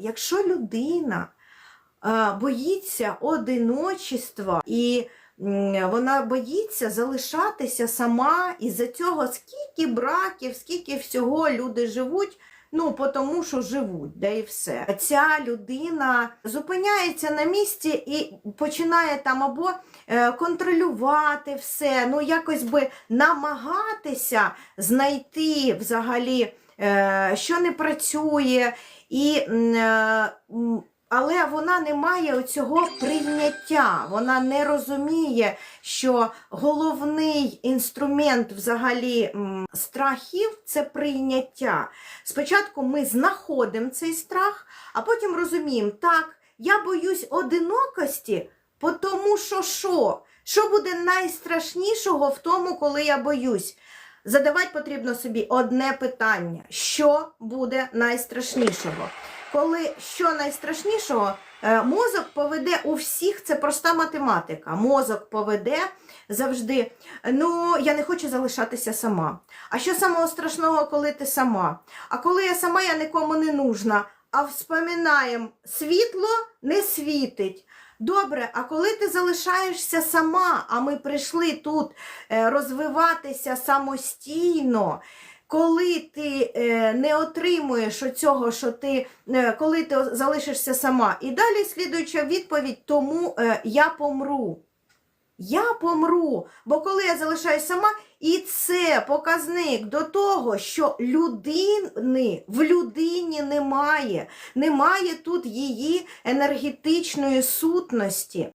якщо людина е, боїться одиночества і вона боїться залишатися сама, із-за цього скільки браків, скільки всього люди живуть. Ну, тому, що живуть, да і все. Ця людина зупиняється на місці і починає там або е, контролювати все, ну якось би намагатися знайти взагалі, що не працює, і, е, але вона не має оцього прийняття, вона не розуміє, що головний інструмент взагалі страхів це прийняття. Спочатку ми знаходимо цей страх, а потім розуміємо, так, я боюсь одинокості, тому що що? Що буде найстрашнішого в тому, коли я боюсь? Задавати потрібно собі одне питання: що буде найстрашнішого? Коли що найстрашнішого, е, мозок поведе у всіх, це проста математика. Мозок поведе завжди, ну, я не хочу залишатися сама. А що самого страшного, коли ти сама? А коли я сама, я нікому не нужна. А вспоминаємо, світло не світить. Добре, а коли ти залишаєшся сама, а ми прийшли тут е, розвиватися самостійно, коли ти е, не отримуєш оцього, що ти, е, коли ти залишишся сама. І далі слідуюча відповідь, тому я помру. Я помру, бо коли я залишаюсь сама, і це показник до того, що людини в людині немає, немає тут її енергетичної сутності.